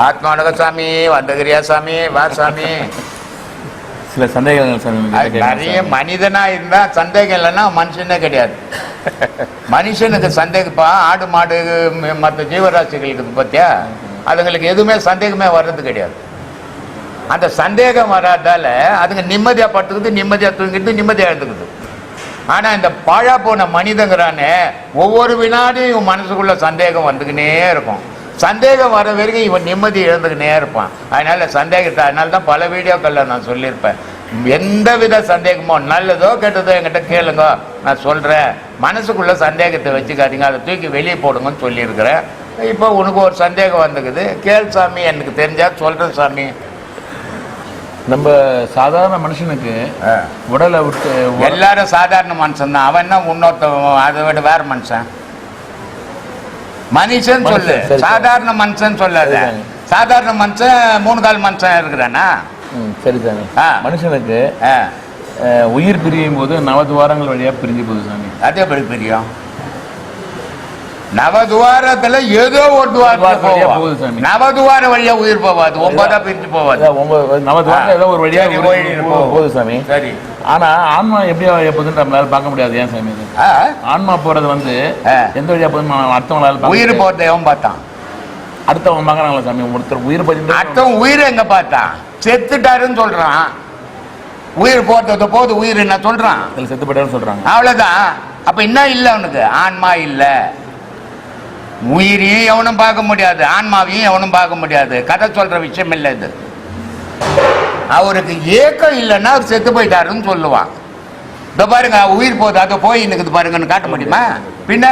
ஆத்மானக சாமி வந்தகிரியா சாமி வா சாமி சில சந்தேகங்கள் சாமி நிறைய. மனிதனா இருந்தா சந்தேகம் இல்லைன்னா மனுஷனே கிடையாது மனுஷனுக்கு சந்தேகப்பா ஆடு மாடு மற்ற ஜீவராசிகளுக்கு பார்த்தியா அதுங்களுக்கு எதுவுமே சந்தேகமே வர்றது கிடையாது. அந்த சந்தேகம் வராதால அதுங்க நிம்மதியாக பட்டுக்குது நிம்மதியாக தூங்கிட்டு நிம்மதியாக எழுதுக்குது ஆனால் இந்த பாழா போன மனிதங்கிறானே ஒவ்வொரு வினாடியும் இவன் மனசுக்குள்ள சந்தேகம் வந்துக்கினே இருக்கும். சந்தேகம் வர வரைக்கும் இவன் நிம்மதி இழந்துக்கினே இருப்பான். அதனால சந்தேகத்தை அதனால தான் பல வீடியோக்களில் நான் சொல்லியிருப்பேன். எந்த வித சந்தேகமோ நல்லதோ கெட்டதோ என்கிட்ட கேளுங்க. நான் சொல்றேன். மனசுக்குள்ள சந்தேகத்தை வச்சுக்காதீங்க. அதை தூக்கி வெளியே போடுங்கன்னு சொல்லியிருக்கிறேன். இப்போ உனக்கு ஒரு சந்தேகம் வந்துக்குது. கேள் சாமி எனக்கு தெரிஞ்சா சொல்றேன் சாமி. நம்ம சாதாரண மனுஷனுக்கு. உடலை விட்டு எல்லாரும் சாதாரண மனுஷன் தான். அவன் என்ன இன்னொருத்தன் அதை விட வேற மனுஷன்? மனுஷன் சொல்லு. சாதாரண மனுஷன் சொல்லாத. சாதாரண மனுஷன் மூணு கால் மனுஷன் இருக்கிறானா? சரி சாமி. மனுஷனுக்கு உயிர் பிரியும் போது நவதுவாரங்கள் வழியா பிரிஞ்சு போகுது சாமி. அது எப்படி பிரியும்? நவதுவாரத்துல ஏதோ ஒரு துவாரம் போகுது சாமி. நவதுவார வழியா உயிர் போவாது. ஒன்பதா பிரிஞ்சு போவாது. ஒன்பது நவதுவாரம் ஏதோ ஒரு வழியா. போகுது சாமி. சரி. ஆனா ஆன்மா எப்படி எப்போதுன்னு நம்மளால பார்க்க முடியாது. ஏன் சாமி ஆன்மா போறது வந்து. எந்த வழியா போகுதுன்னு பார்க்க உயிர். போறத எவன் பார்த்தான்? அடுத்தவங்க பார்க்கறாங்களா சாமி ஒருத்தர் உயிர் பத்தி அர்த்தம் உயிர் எங்க பார்த்தான் செத்துட்டாருன்னு சொல்றான். உயிர் போறது போது உயிர் என்ன சொல்றான்? செத்து போயிட்டாருன்னு சொல்றாங்க. அவ்வளவுதான். அப்ப என்ன இல்ல அவனுக்கு? ஆன்மா இல்ல. உயிரையும் எவனும் பார்க்க முடியாது. ஆன்மாவையும் எவனும் பார்க்க முடியாது. கதை சொல்ற விஷயம் இல்லை இது. அவருக்கு ஏக்கம் இல்லைன்னா அவர் செத்து போயிட்டாருன்னு சொல்லுவான். இதோ பாருங்க உயிர் போகுது. அதை போய் இருக்குது பாருங்கன்னு காட்ட முடியுமா? பின்ன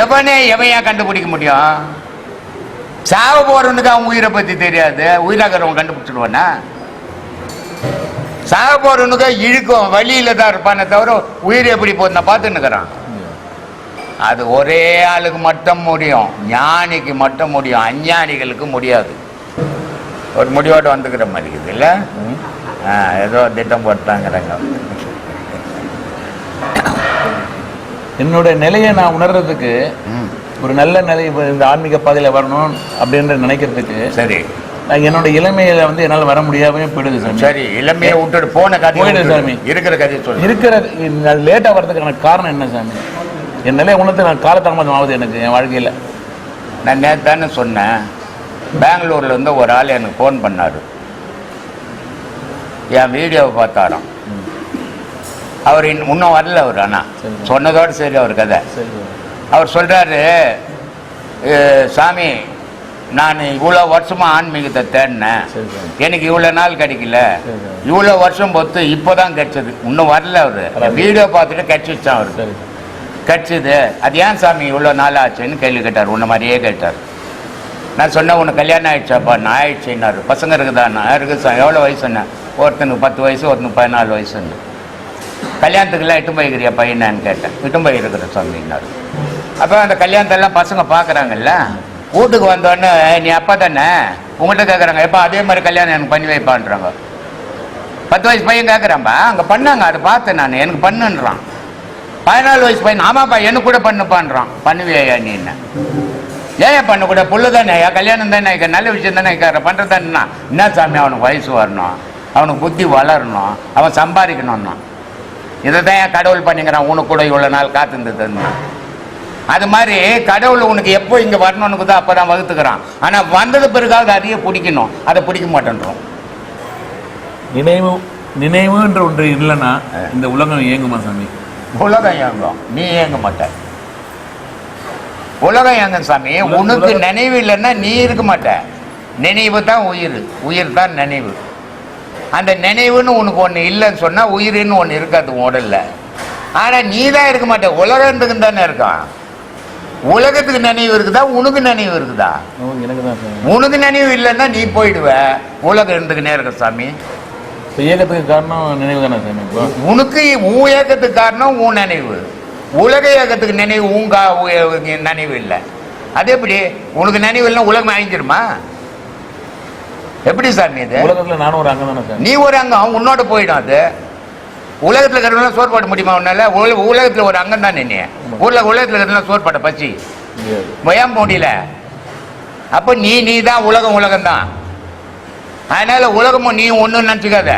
எவனே எவையா கண்டுபிடிக்க முடியும்? சாவ போறவனுக்கு அவன் உயிரை பத்தி தெரியாது. உயிராகிறவன் கண்டுபிடிச்சிடுவானா? சாக போறவனுக்கு இழுக்கும் வழியில தான் இருப்பானே தவிர உயிர் எப்படி போகுது? நான் பார்த்துன்னுக்குறான் அது ஒரே ஆளுக்கு மட்டும் முடியும். ஞானிக்கு மட்டும் முடியும். அஞ்ஞானிகளுக்கு முடியாது. ஒரு முடிவோடு வந்துக்கிற மாதிரி இருக்குது இல்லை. ஆ, ஏதோ திட்டம் போட்டாங்கிறாங்க. என்னோட நிலையை நான் உணர்றதுக்கு ஒரு நல்ல நிலை இப்ப இந்த ஆன்மீக பாதையில வரணும் அப்படின்ற நினைக்கிறதுக்கு சரி. என்னோட இளமையில வந்து என்னால் வர முடியாம போயிடுது சாமி. சரி இளமையை விட்டுட்டு போன கதை போயிடு சாமி. இருக்கிற கதையை சொல்லு. இருக்கிற லேட்டாக வர்றதுக்கான காரணம் என்ன சாமி? என் நிலையை உணர்த்து நான் காலதாமதம் ஆகுது எனக்கு என் வாழ்க்கையில. நான் நேற்று தானே சொன்னேன் பெங்களூர்ல இருந்து ஒரு ஆள் எனக்கு ஃபோன் பண்ணாரு. என் வீடியோவை பார்த்தாராம். அவர் இன்னும் இன்னும் வரல அவர் ஆனா. சரி. சொன்னதோடு சரி அவர் கதை. சரி. அவர் சொல்றாரு "ஏ, சாமி நான் இவ்வளோ வருஷமா ஆன்மீகத்தை தேடினேன். எனக்கு இவ்வளோ நாள் கிடைக்கல. இவ்வளோ வருஷம் பொறுத்து இப்போதான் கிடைச்சது. இன்னும் வரல அவரு. வீடியோ பார்த்துட்டு கிடைச்சிச்சான் அவரு. கிடைச்சது. அது ஏன் சாமி இவ்வளோ நாள் ஆச்சுன்னு கேள்வி கேட்டார். உன்ன மாதிரியே கேட்டார். நான் சொன்னேன் உனக்கு கல்யாணம் ஆயிடுச்சாப்பா? நான் ஆயிடுச்சுன்னாரு பசங்க இருக்குதாண்ணா இருக்குது சார் எவ்வளோ வயசுண்ணா ஒருத்தனுக்கு பத்து வயசு ஒருத்தனுக்கு பதினாலு வயசுன்னு. கல்யாணத்துக்குலாம் இட்டு போய்க்கிறியா பையனான்னு கேட்டேன். இட்டு போய் இருக்கிற சாமின்னாரு அப்போ அந்த கல்யாணத்தெல்லாம் பசங்க பார்க்குறாங்கல்ல வீட்டுக்கு வந்தோடனே நீ அப்பா தானே? உங்கள்கிட்ட கேட்குறாங்க எப்போ அதே மாதிரி கல்யாணம் எனக்கு பண்ணி வைப்பான்றாங்க. பத்து வயசு பையன் கேட்குறான்பா அங்கே பண்ணாங்க அதை பார்த்தேன் நான் எனக்கு பண்ணுன்றான். பதினாலு வயசு பையன் ஆமாப்பா எனக்கு கூட பண்ணுப்பான்றான். பண்ணுவியா நீ என்ன? ஏன் பண்ண கூட புல்லு தானே கல்யாணம் தானே இக்க நல்ல விஷயம் தானே கேட்குற பண்ணுறது தானே என்ன? சாமி அவனுக்கு வயசு வரணும் அவனுக்கு புத்தி வளரணும் அவன் சம்பாதிக்கணும்னா. இதை தான் ஏன் கடவுள் பண்ணிக்கிறான் உனக்கு கூட இவ்வளோ நாள் காத்துருந்ததுன்னா. அது மாதிரி கடவுள் உனக்கு எப்போ இங்கே வரணும்னு தான் அப்போ தான் வகுத்துக்கிறான். ஆனால் வந்தது பிறகாவது அதையே பிடிக்கணும். அதை பிடிக்க மாட்டேன்றோம். நினைவு நினைவுன்ற ஒன்று இல்லைன்னா இந்த உலகம் இயங்குமா சாமி? உலகம் இயங்கும். நீ இயங்க மாட்ட. உலகம் இயங்கும் சாமி. உனக்கு நினைவு இல்லைன்னா நீ இருக்க மாட்ட. நினைவு தான் உயிர். உயிர் தான் நினைவு. அந்த நினைவுன்னு உனக்கு ஒன்று இல்லைன்னு சொன்னா உயிர்னு ஒன்று இருக்காது உடல்ல. ஆனா நீ தான் இருக்க மாட்ட. உலகத்துக்கு தானே இருக்கான். உலகத்துக்கு நினைவு இருக்குதா? உனக்கு நினைவு இருக்குதா? சாமி உனக்கு நினைவு இல்லைன்னா நீ போயிடுவ. உலகம் இருந்துக்கினே இருக்க சாமி. இயக்கத்துக்கு காரணம் நினைவு தானே சாமி? உனக்கு உன் இயக்கத்துக்கு காரணம் உன் நினைவு. உலக இயக்கத்துக்கு நினைவு உங்க உ- நினைவு இல்லை. அது எப்படி? உனக்கு நினைவு இல்லைன்னா உலகம் அழிஞ்சிருமா? எப்படி சார் நீ இது? உலகத்துல நானும் ஒரு அங்கம் தானே சாமி. நீ ஒரு அங்கம் உன்னோட போயிடும் அது. உலகத்தில் இருக்கிறவங்க சோறு போட முடியுமா உன்னால? உல- உலகத்துல ஒரு அங்கம் தான் நீ உலக உலகத்தில் இருக்கிறவங்க சோறு போட பச்சி ஏன் முடியல அப்போ நீ நீ தான் உலகம் உலகம் தான் அதனால உலகமும் நீ ஒன்றும் நினச்சிக்காத.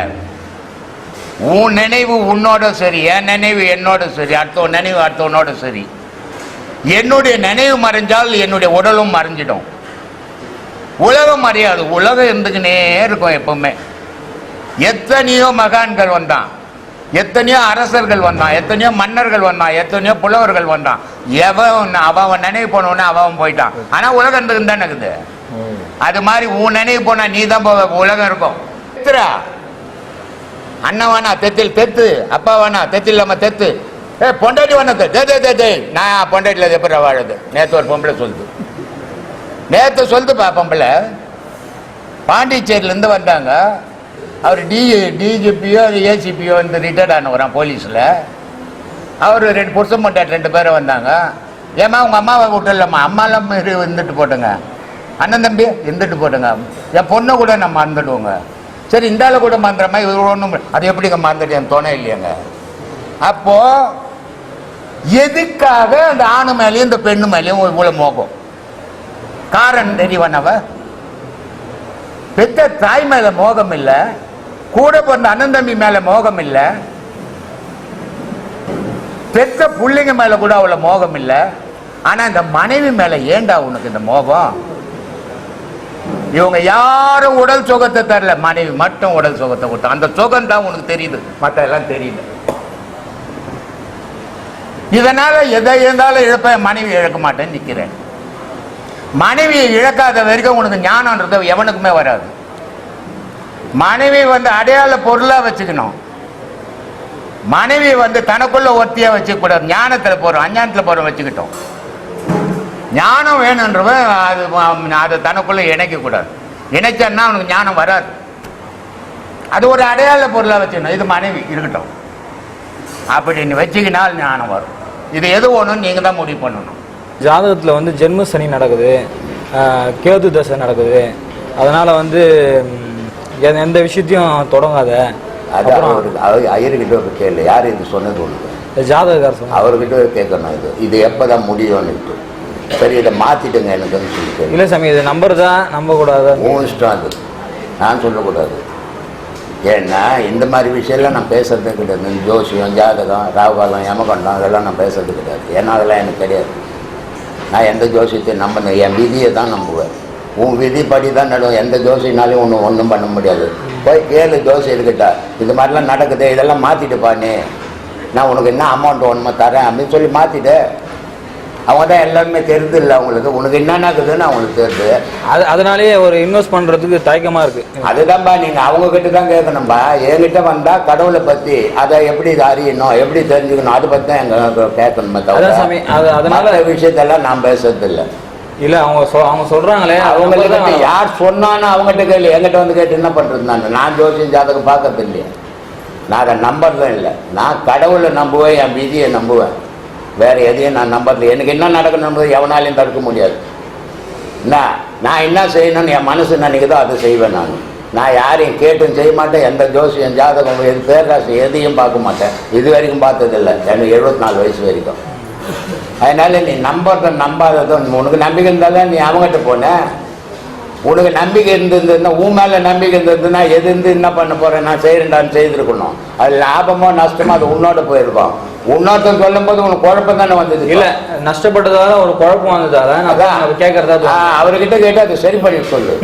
உன் நினைவு உன்னோட சரி என் நினைவு என்னோட சரி அடுத்தவன் நினைவு அடுத்தவனோட சரி. என்னுடைய நினைவு மறைஞ்சால் என்னுடைய உடலும் மறைஞ்சிடும். உலகம் மறையாது உலகம் இருந்துக்கினே இருக்கும் எப்பவுமே. எத்தனையோ மகான்கள் வந்தான். எத்தனையோ அரசர்கள் வந்தான் எத்தனையோ மன்னர்கள் வந்தான் எத்தனையோ புலவர்கள் வந்தான் எவன் அவன் அவன் நினைவு போனவொடனே அவன் போயிட்டான். ஆனா உலகம் இருந்துக்கு தானே இருக்குது? அது மாதிரி உன் நினைவு போனா நீ தான் போவ உலகம் இருக்கும். தெத்துரா அண்ணன் வேணா தெத்தில் தெத்து அப்பா வேணா தெத்தில் இல்லாம தெத்து. ஏ பொண்டாட்டி வேணா தெ தே, தே தே தே. நான் பொண்டாட்டியில் எப்படி வாழது நேற்று ஒரு பொம்பளை சொல்லுது. நேற்று சொல்லுதுப்பா பொம்பளை. பாண்டிச்சேரியிலேருந்து வந்தாங்க. அவர் டி டிஜிபியோ ஏசிபியோ இந்த ரிட்டையர்ட் ஆனவரான் போலீஸில். அவர் ரெண்டு புருஷன் மட்டாட் ரெண்டு பேரும் வந்தாங்க. ஏம்மா உங்கள் அம்மாவை விட்டுலம்மா அம்மாலாம் இரு இருந்துட்டு போட்டுங்க. அண்ணன் தம்பி இருந்துட்டு போட்டுங்க. என் பொண்ணை கூட நான் மறந்துடுவோங்க. சரி இந்த ஆளை கூட மறந்துடுறமா இவர் ஒன்றும் அது எப்படிங்க மறந்துட்டு என் துணை இல்லையாங்க? அப்போது எதுக்காக அந்த ஆணு மேலேயும் இந்த பெண்ணு மேலேயும் இவ்வளோ மோகம்? காரணம் தெரியவனவ பெத்த தாய் மேலே மோகம் இல்லை. கூட பிறந்த அண்ணன் தம்பி மேல மோகம் இல்ல பெத்த பிள்ளைங்க மேல கூட அவள மோகம் இல்ல ஆனா இந்த மனைவி மேல ஏண்டா உனக்கு இந்த மோகம்? இவங்க யாரும் உடல் சுகத்தை தரல. மனைவி மட்டும் உடல் சுகத்தை கொடுத்தா. அந்த சுகம் தான் உனக்கு தெரியுது. மற்ற எல்லாம் தெரியல. இதனால எதை இருந்தாலும் இழப்பேன். மனைவி இழக்க மாட்டேன்னு நிற்கிறேன் மனைவியை இழக்காத வரைக்கும் உனக்கு ஞானம்ன்றது எவனுக்குமே வராது. மனைவி வந்து அடையாள பொருளா வச்சுக்கணும். மனைவி வந்து தனக்குள்ள ஒத்தியா வச்சுக்கூடாது. ஞானத்தில் ஞானத்துல போறோம் அஞ்ஞானத்துல போறோம் வச்சுக்கிட்டோம். ஞானம் வேணுன்றவன் அது அதை தனக்குள்ள இணைக்க கூடாது இணைச்சான்னா அவனுக்கு ஞானம் வராது. அது ஒரு அடையாள பொருளா வச்சுக்கணும். இது மனைவி இருக்கட்டும். அப்படின்னு வச்சுக்கினால் ஞானம் வரும். இது எது ஒன்றும் நீங்க தான் முடிவு பண்ணணும். ஜாதகத்தில் வந்து ஜென்ம சனி நடக்குது. கேது தசை நடக்குது. அதனால வந்து எந்த- எந்த விஷயத்தையும் தொடங்காத. அது அவருக்கு அவர் ஐயர்கிட்ட ஒரு கேள்வி யார் இது சொன்னது உனக்கு? ஜாதகக்கார சொன்னாங்க அவர்கிட்ட கேட்கணும் இது. இது எப்பதான் முடியும்னு சரி இதை மாத்திட்டுங்க எனக்குன்னு சொல்லி கேளு. இல்லை சாமி இது நம்பர் தான். நம்ப கூடாது. உன் இஷ்டம் அது. நான் சொல்லக்கூடாது. ஏன்னா இந்த மாதிரி விஷயம்லாம் நான் பேசுறதே கிடையாது. ஜோசியம் ஜாதகம் ராகுகாலம் யமகண்டம் அதெல்லாம் நான் பேசுறது கிடையாது. ஏன்னா அதெல்லாம் எனக்கு கிடையாது நான் எந்த ஜோசியத்தையும் நம்பினேன். என் விதியை தான் நம்புவேன். உன் விதிப்படி தான் நடுவோம் எந்த ஜோசியினாலையும் ஒன்றும் ஒன்றும் பண்ண முடியாது. போய் கேளு ஜோசி இருக்கிட்ட இது மாதிரிலாம் நடக்குது இதெல்லாம் மாற்றிட்டுப்பா நீ. நான் உனக்கு என்ன அமௌண்ட் ஒன்றுமா தரேன் அப்படின்னு சொல்லி மாற்றிட்டு அவங்க தான் எல்லாருமே தெரியுது இல்லை அவங்களுக்கு. உனக்கு என்னென்ன இருக்குதுன்னு அவங்களுக்கு தெரியுது அது அதனாலேயே ஒரு இன்வெஸ்ட் பண்ணுறதுக்கு தயக்கமாக இருக்குது அதுதான்பா நீங்க அவங்க கிட்ட தான் கேட்கணும்பா. என்கிட்ட வந்தா கடவுளை பத்தி அதை எப்படி இது அறியணும் எப்படி தெரிஞ்சுக்கணும் அதை பத்தி தான் எங்க கேட்கணுமே அது- அதனால- விஷயத்தெல்லாம் நான் பேசுறது இல்ல அவங்க சொ அவங்க சொல்கிறாங்களே அவங்கள்ட்ட யார் சொன்னான்னு அவங்ககிட்ட கேளு. என்கிட்ட வந்து கேட்டு என்ன பண்றது நான்? நான் ஜோசியம் ஜாதகம் பார்க்கறது இல்லையா. நான் அதை நம்புறதும் இல்லை. நான் கடவுளை நம்புவேன் என் விதியை நம்புவேன். வேற எதையும் நான் நம்புறது எனக்கு என்ன நடக்கணுன்றது எவனாலையும் தடுக்க முடியாது. என்ன? நான் என்ன செய்யணும்னு என் மனசு நினைக்குதோ அதை செய்வேன் நான். நான் யாரையும் கேட்டும் செய்ய மாட்டேன். எந்த ஜோசியம் ஜாதகம் எது பேராசி எதையும் பார்க்க மாட்டேன். இது வரைக்கும் பார்த்ததில்லை. எனக்கு எழுபத்தி நாலு வயசு வரைக்கும். அதனால நீ நம்புறத நம்பாததும் உனக்கு நம்பிக்கை இருந்தாலும் நீ அவங்ககிட்ட போன. உனக்கு நம்பிக்கை இருந்திருந்ததுன்னா உன் மேல நம்பிக்கை இருந்ததுன்னா எது இருந்து என்ன பண்ண போறேன் நான் செய்யறேன்டான்னு செய்திருக்கணும். அது லாபமோ நஷ்டமோ அது உன்னோட போயிருக்கும். உன்னோட்டம் சொல்லும் போது உனக்கு குழப்பம் தானே வந்தது இல்லை நஷ்டப்பட்டதால ஒரு குழப்பம் வந்ததால அதான். நான் கேட்கறதா அவர்கிட்ட கேட்டு அதை சரி பண்ணி சொல்லு.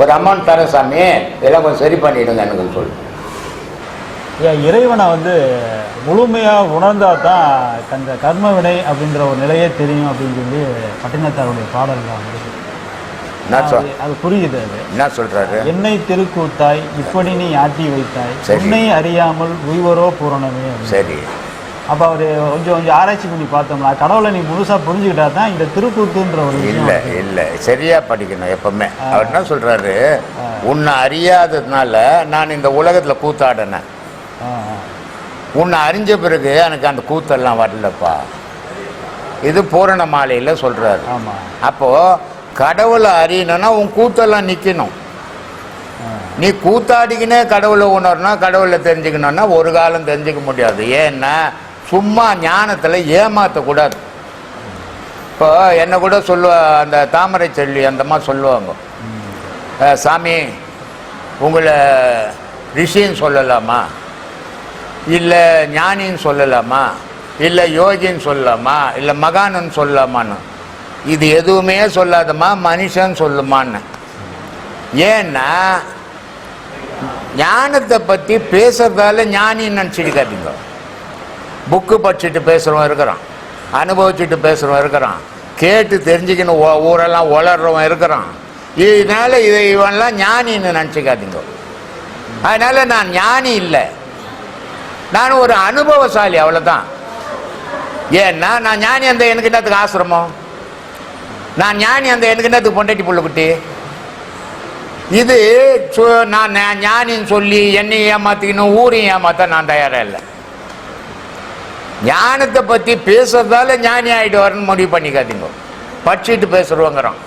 ஒரு அமௌண்ட் தரேன் சாமி. இதெல்லாம் கொஞ்சம் சரி பண்ணிடுங்க எனக்கு சொல்லு. ஏன் இறைவனை வந்து முழுமையாக உணர்ந்தா தான் அந்த கர்ம வினை அப்படின்ற ஒரு நிலையே தெரியும் அப்படின்னு சொல்லி பட்டினத்தாருடைய பாடல்கள் வந்து என்ன சொல் அது- புரியுது அது. என்ன சொல்றாரு? என்னை திருக்கூத்தாய் இப்படி நீ ஆட்டி வைத்தாய். உன்னை அறியாமல் உய்வரோ பூரணமே. சரி. அப்ப அவரு கொஞ்சம் கொஞ்சம் ஆராய்ச்சி பண்ணி பார்த்தோம்னா கடவுளை நீ முழுசா புரிஞ்சுக்கிட்டா தான் இந்த திருக்கூத்துன்ற ஒரு இல்ல வந்து- இல்ல. சரியா படிக்கணும் எப்பவுமே. அவர் என்ன சொல்றாரு? உன்னை அறியாததுனால நான் இந்த உலகத்துல கூத்தாடினேன். உன்னை அறிஞ்ச பிறகு எனக்கு அந்த கூத்தெல்லாம் வரலப்பா. இது பூரண மாலையில் சொல்றாரு. ஆமா. அப்போ கடவுளை அறியணும்னா உன் கூத்தெல்லாம் நிற்கணும் நீ கூத்தாடிக்கினே கடவுளை உணரணும் கடவுளை தெரிஞ்சுக்கணும்னா ஒரு காலம் தெரிஞ்சுக்க முடியாது. ஏன்னா சும்மா ஞானத்தில் ஏமாற்றக்கூடாது இப்போ என்ன கூட சொல்லுவா அந்த தாமரை செல்வி அந்த மாதிரி சொல்லுவாங்க. "அஹ், சாமி உங்களை ரிஷின்னு சொல்லலாமா? இல்லை ஞானின்னு சொல்லலாமா? இல்லை யோகின்னு சொல்லலாமா? இல்லை மகானன்னு சொல்லலாமான்னு? இது எதுவுமே சொல்லாதம்மா மனுஷன் சொல்லுமான்னு. ஏன்னா ஞானத்தை பற்றி பேசுறதால ஞானின்னு நினச்சிருக்காதீங்க புக்கு படிச்சுட்டு பேசுகிறவன் இருக்கிறான். அனுபவிச்சுட்டு பேசுகிறவன் இருக்கிறான். கேட்டு தெரிஞ்சுக்கின்னு ஊரெல்லாம் உளர்றவன் இருக்கிறான். இதனால் இதை இவன்லாம் ஞானின்னு நினச்சிக்காதீங்க. அதனால் நான் ஞானி இல்லை. நான் ஒரு அனுபவசாலி அவ்வளோதான் ஏன்னா நான் ஞானி அந்த எனக்கு என்னத்துக்கு ஆசிரமம்? நான் ஞானி அந்த எனக்கு என்னத்துக்கு பொண்டாட்டி புள்ளுக்குட்டி இது நான் ஞானின்னு சொல்லி என்னையும் ஏமாத்திக்கணும் ஊரையும் ஏமாத்த நான் தயாராக இல்லை. ஞானத்தை பற்றி பேசுறதால ஞானி ஆகிட்டு வரணும்னு முடிவு பண்ணிக்காதீங்க. படிச்சுட்டு பேசுகிறவங்கிறான்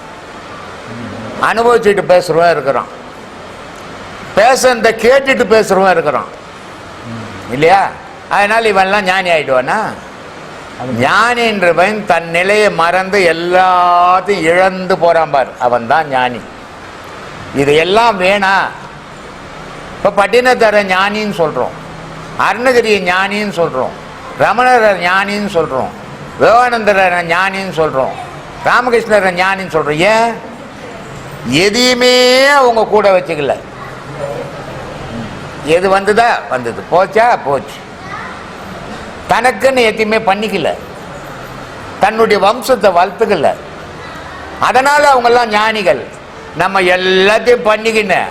அனுபவிச்சுட்டு பேசுகிறவன் இருக்கிறான் பேசுறத கேட்டுட்டு பேசுகிறவன் இருக்கிறான் இல்லையா? அதனால இவன்லாம் ஞானி ஆயிடுவானா? ஞானின்றவன் தன் நிலையை மறந்து எல்லாத்தையும் இழந்து போறான் பார். அவன் தான் ஞானி. இது எல்லாம் வேணா. இப்போ பட்டினத்தர ஞானின்னு சொல்கிறோம் அருணகிரியை ஞானின்னு சொல்கிறோம் ரமணரை ஞானின்னு சொல்கிறோம் விவேகானந்தரை ஞானின்னு சொல்கிறோம் ராமகிருஷ்ணரை ஞானின்னு சொல்கிறோம் ஏன்? எதையுமே அவங்க கூட வச்சுக்கல. எது வந்ததா? வந்தது. போச்சா? போச்சு. தனக்குன்னு எத்தையுமே பண்ணிக்கல. தன்னுடைய வம்சத்தை வளர்த்துக்கல. அதனால் அவங்கெல்லாம் ஞானிகள். நம்ம எல்லாத்தையும் பண்ணிக்கின்னு.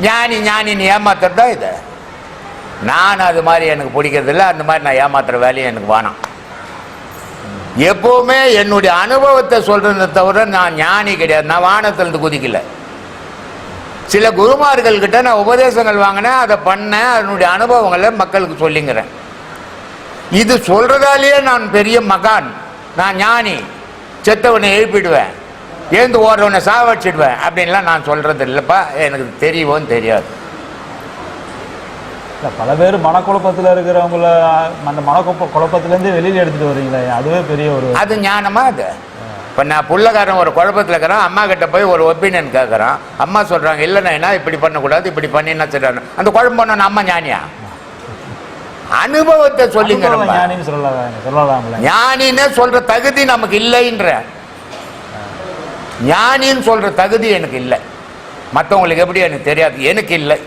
ஞானி ஞானின்னு ஏமாத்துறதா இது? நான் அது மாதிரி எனக்கு பிடிக்கிறதில்ல. அந்த மாதிரி நான் ஏமாத்துற வேலையும் எனக்கு வேணாம். எப்போவுமே என்னுடைய அனுபவத்தை சொல்றதை தவிர நான் ஞானி கிடையாது. நான் வானத்திலிருந்து குதிக்கலை. சில குருமார்கள் கிட்ட நான் உபதேசங்கள் வாங்கினேன் அதை பண்ணேன் அதனுடைய அனுபவங்களை மக்களுக்கு சொல்லிங்கிறேன். இது சொல்றதாலேயே நான் பெரிய மகான் நான் ஞானி செத்தவனை எழுப்பிடுவேன் ஏந்து ஓடுறவனை சாவடிச்சிடுவேன் அப்படின்லாம் நான் சொல்றது இல்லைப்பா எனக்கு தெரியவும் தெரியாது. இல்ல, பல பேர் மனக்குழப்பத்தில் இருக்கிறவங்கள அந்த மனக்குழப்ப குழப்பத்திலேருந்து வெளியில் எடுத்துட்டு வர்றீங்களே அதுவே பெரிய ஒரு அது ஞானமா அது? இப்போ நான் புள்ளக்காரன் ஒரு குழப்பத்தில் இருக்கிறான் அம்மா கிட்ட போய் ஒரு ஒப்பீனியன் கேட்குறான் அம்மா சொல்றாங்க இல்லைண்ணா என்ன இப்படி பண்ணக்கூடாது இப்படி பண்ணினா சொல்றாங்க அந்த குழம்பு பண்ண அம்மா ஞானியா? அனுபவத்தை சொல்லிங்க ஞானின்னு சொல்ற தகுதி நமக்கு இல்லைன்ற. ஞானின்னு சொல்ற தகுதி எனக்கு இல்லை. மற்றவங்களுக்கு எப்படி எனக்கு தெரியாது? எனக்கு இல்லை.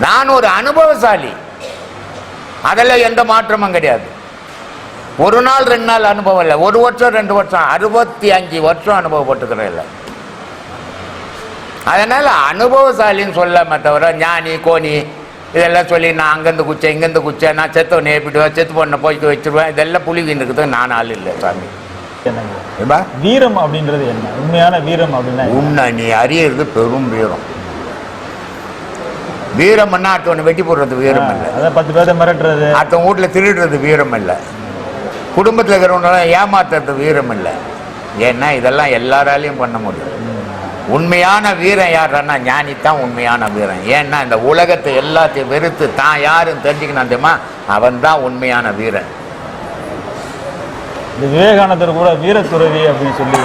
நான் ஒரு அனுபவசாலி. அதில் எந்த மாற்றமும் கிடையாது. ஒரு நாள் ரெண்டு நாள் அனுபவம் இல்லை. ஒரு வருஷம் ரெண்டு வருஷம் அறுபத்தி அஞ்சு வருஷம் அனுபவப்பட்டுக்கிறேன் இல்லை. அதனால அனுபவசாலின்னு சொல்லாம தவிர ஞானி கோணி இதெல்லாம் சொல்லி நான் அங்கேருந்து குச்சேன் இங்கேருந்து குச்சேன் நான் செத்தவனை ஏப்பிடுவேன் செத்து பொண்ணை போய்க்கு வச்சிருவேன் இதெல்லாம் புலிகின்னு இருக்கிறதுக்கு நான் ஆள் இல்லை சாமி. வீரம் அப்படின்றது என்ன? உண்மையான வீரம் அப்படின்னா? உன்னை நீ அறியறது பெரும் வீரம். வீரம்னா அடுத்தவனை வெட்டி போடுறது வீரம் இல்லை. பத்து பேர்த்த மிரட்டுறது. அடுத்தவங்க வீட்டில் திருடுறது வீரம் இல்லை. குடும்பத்தில் இருக்கிறவங்களாம் ஏமாத்துறது வீரம் இல்லை. ஏன்னா இதெல்லாம் எல்லாராலையும் பண்ண முடியும். உண்மையான வீரன் யாருன்னா ஞானி தான் உண்மையான வீரன் ஏன்னா இந்த உலகத்தை எல்லாத்தையும் வெறுத்து தான் யாருன்னு தெரிஞ்சுக்கணும் தெரியுமா? அவன் தான் உண்மையான வீரன். இந்த விவேகானந்தர் கூட வீரத்துறவி அப்படின்னு சொல்லி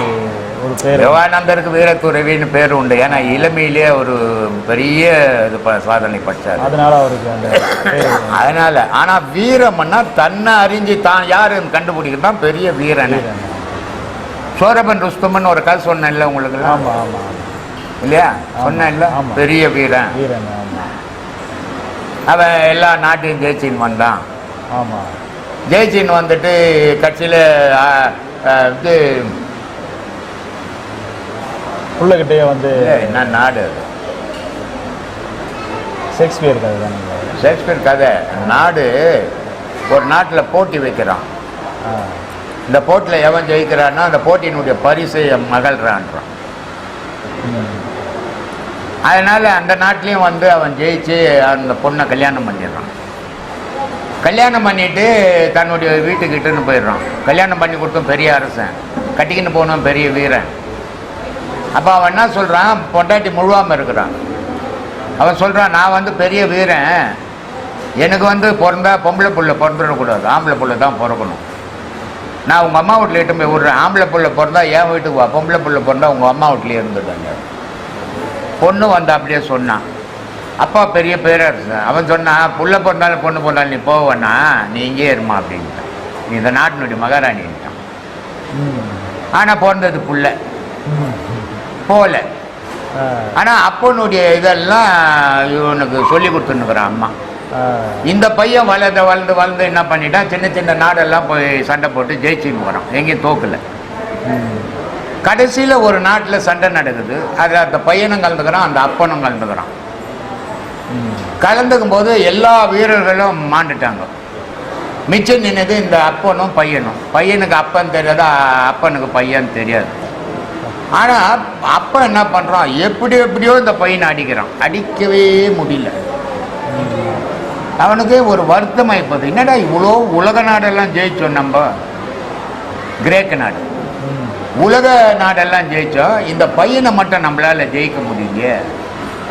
ஒரு பேர். விவேகானந்தருக்கு வீரத்துறவின்னு பேர் உண்டு. ஏன்னா இளமையிலேயே ஒரு பெரிய இது சாதனை படிச்சார். அதனால அவருக்கு அந்த அதனால ஆனா வீரம்னா தன்னை அறிஞ்சு தான் யாருன்னு கண்டுபிடிக்கிறது? தான் பெரிய வீரன். சோரபன் ருஸ்தமன் ஒரு கதை சொன்னேன்ல உங்களுக்கு? ஆமா ஆமா இல்லையா? சொன்னேன்ல? ஆமா. பெரிய வீரன். வீரன் அவன் எல்லா நாட்டையும் ஜெயிச்சின்னு வந்தான். ஆமா. ஜெயிச்சின்னு வந்துட்டு கட்சியில் இது புள்ளகிட்டே வந்து என்ன நாடு அது? ஷேக்ஸ்பியர் கதை தானே? ஷேக்ஸ்பியர் கதை. நாடு ஒரு நாட்டில் போட்டி வைக்கிறான். இந்த போட்டியில் எவன் ஜெயிக்கிறான்னா அந்த போட்டியினுடைய பரிசை என் மகள்றான்றான். அதனால அந்த நாட்டிலையும் வந்து அவன் ஜெயிச்சு அந்த பொண்ணை கல்யாணம் பண்ணிடுறான். கல்யாணம் பண்ணிட்டு தன்னுடைய வீட்டுக்கிட்டன்னு போயிடுறான். கல்யாணம் பண்ணி கொடுத்தோம் பெரிய அரசன். கட்டிக்கின்னு போனோம் பெரிய வீரன். அப்போ அவன் என்ன சொல்கிறான் பொண்டாட்டி முழுவாமல் இருக்கிறான். அவன் சொல்கிறான் நான் வந்து பெரிய வீரன். எனக்கு வந்து பிறந்தா பொம்பளை புள்ள பிறந்துடக்கூடாது. ஆம்பளை புள்ள தான் பிறக்கணும். நான் உங்கள் அம்மா வீட்டில் இட்டு போய் விட்றேன். ஆம்பளை புள்ள பிறந்தா என் வீட்டுக்கு வா. பொம்பளை புள்ள பிறந்தா உங்கள் அம்மா வீட்லேயே இருந்துட்டாங்க பொண்ணு வந்து அப்படியே சொன்னான். அப்பா பெரிய பேரரசு அவன் சொன்னான் புள்ள பிறந்தாலும் பொண்ணு பிறந்தாலும் நீ போவேண்ணா. நீ இங்கே இருமா அப்படின்ட்டான். நீ இந்த நாட்டினுடைய மகாராணின்ட்டான். ஆனால் பிறந்தது புள்ள. போகல ஆனால் அப்பனுடைய இதெல்லாம் இவனுக்கு சொல்லி கொடுத்துன்னுக்குறான் அம்மா. இந்த பையன் வளர்ந்து வளர்ந்து வளர்ந்து என்ன பண்ணிட்டான்? சின்ன சின்ன நாடெல்லாம் போய் சண்டை போட்டு ஜெயிச்சுன்னு போகிறான் எங்கேயும் தோக்கல. கடைசியில் ஒரு நாட்டில் சண்டை நடக்குது. அது அந்த பையனும் கலந்துக்கிறான் அந்த அப்பனும் கலந்துக்கிறான். கலந்துக்கும் போது எல்லா வீரர்களும் மாண்டுட்டாங்க. மிச்சம் நின்னது இந்த அப்பனும் பையனும். பையனுக்கு அப்பன் தெரியாது? அப்பனுக்கு பையன் தெரியாது. ஆனால் அப்போ என்ன பண்ணுறான் எப்படி எப்படியோ இந்த பையனை அடிக்கிறான். அடிக்கவே முடியல. அவனுக்கு ஒரு வருத்தம் ஆயிப்போது என்னடா இவ்வளோ உலக நாடெல்லாம் ஜெயித்தோம் நம்ம? கிரேக்க நாடு. உலக நாடெல்லாம் ஜெயித்தோம் இந்த பையனை மட்டும் நம்மளால் ஜெயிக்க முடியலையே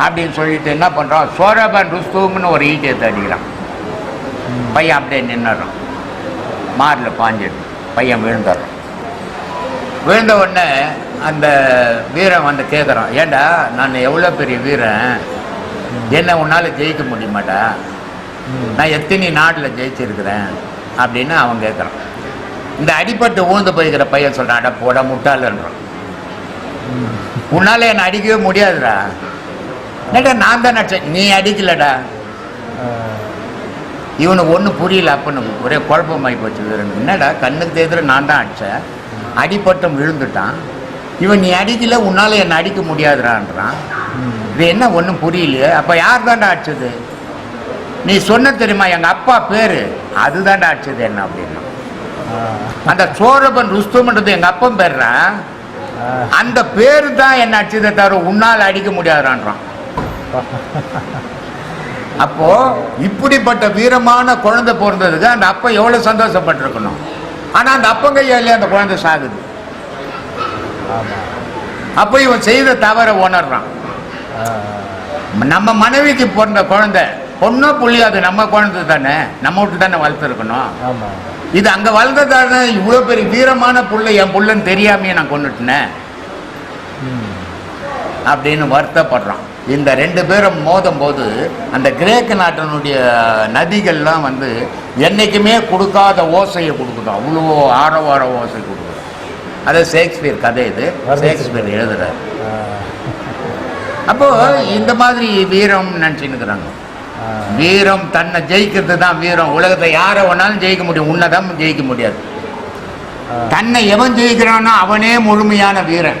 அப்படின்னு சொல்லிட்டு என்ன பண்ணுறான் சோரபன் ருஸ்தூம்னு ஒரு ஈட்டியத்தை அடிக்கிறான் பையன் அப்படியே நின்னுறான் மாரில் பாஞ்சிடும் பையன் விழுந்துடுறான். விழுந்த உடனே அந்த வீரன் வந்து கேட்குறான் ஏண்டா நான் எவ்வளோ பெரிய வீரன்? என்ன உன்னால் ஜெயிக்க முடியுமாடா? நான் எத்தனை நாட்டில் ஜெயிச்சிருக்கிறேன்? அப்படின்னு அவன் கேட்குறான் இந்த அடிப்பட்டு ஊழ்ந்து போய்க்கிற பையன் சொல்கிறான் அட போட முட்டாளன்றான் உன்னால் என்னை அடிக்கவே முடியாதுடா. என்னடா நான் தான் நடிச்சேன் நீ அடிக்கலடா. இவனுக்கு ஒன்றும் புரியல அப்பனுக்கு ஒரே குழப்பமாகி போச்சு வீரனுக்கு. என்னடா கண்ணுக்கு தேதில் நான் தான் அடித்தேன் அடிப்பட்டம் விழுந்துட்டான். இவன் நீ அடிக்கல உன்னால் என்னை அடிக்க முடியாதுடான்றான். இது என்ன ஒன்றும் புரியலையே. அப்போ யார் தாண்டா அடிச்சது? நீ சொன்ன தெரியுமா எங்கள் அப்பா பேர்? அதுதான்டா அடிச்சது என்ன அப்படின்னா. அந்த சோழபன் ருஸ்தும்ன்றது எங்கள் அப்பன் பேர்றா. அந்த பேர் தான் என்ன அடிச்சதை தவிர உன்னால் அடிக்க முடியாதுறான்றான் அப்போ இப்படிப்பட்ட வீரமான குழந்தை பிறந்ததுக்கு அந்த அப்பா எவ்வளவு சந்தோஷப்பட்டிருக்கணும். ஆனா அந்த அப்பன் கையாலே அந்த குழந்தை சாகுது. அப்போ இவன் செய்த தவற உணர்றான். நம்ம மனைவிக்கு பிறந்த குழந்தை பொண்ணோ புள்ளி அது நம்ம குழந்தை தானே. நம்ம வீட்டு தானே வளர்த்துருக்கணும். இது அங்க வளர்ந்ததானே இவ்வளோ பெரிய வீரமான புள்ள என் புள்ளன்னு தெரியாமையே நான் கொண்டுட்டேனே. அப்படின்னு வருத்தப்படுறான். இந்த ரெண்டு பேரும் மோதும் போது அந்த கிரேக்க நாட்டினுடைய நதிகள்லாம் வந்து என்னைக்குமே கொடுக்காத ஓசையை கொடுக்குது. அவ்வளோ ஆரவார ஓசை கொடுக்குது. அது ஷேக்ஸ்பியர் கதை இது. ஷேக்ஸ்பியர் எழுதுறாரு. ஆ, அப்போ இந்த மாதிரி வீரம் நினச்சின்னுக்குறாங்க. வீரம் தன்னை ஜெயிக்கிறது தான் வீரம். உலகத்தை யாரை வேணாலும் ஜெயிக்க முடியும். உன்னதான் ஜெயிக்க முடியாது. தன்னை எவன் ஜெயிக்கிறானோ அவனே முழுமையான வீரன்.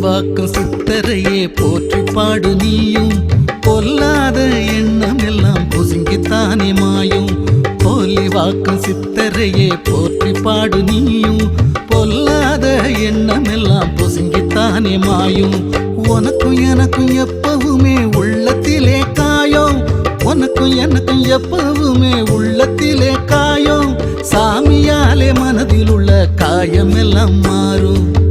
வாக்கும் சித்தரையே போற்றி பாடு நீயும். பொல்லாத எண்ணம் எல்லாம் புசுங்கித்தானே மாயும். போலி வாக்கும் சித்தரையே போற்றி பாடு நீயும். எண்ணமெல்லாம் பொசுங்கித்தானே மாயும். உனக்கும் எனக்கும் எப்பவுமே உள்ளத்திலே காயம். உனக்கும் எனக்கும் எப்பவுமே உள்ளத்திலே காயம். சாமியாலே மனதில் உள்ள காயமெல்லாம் மாறும்.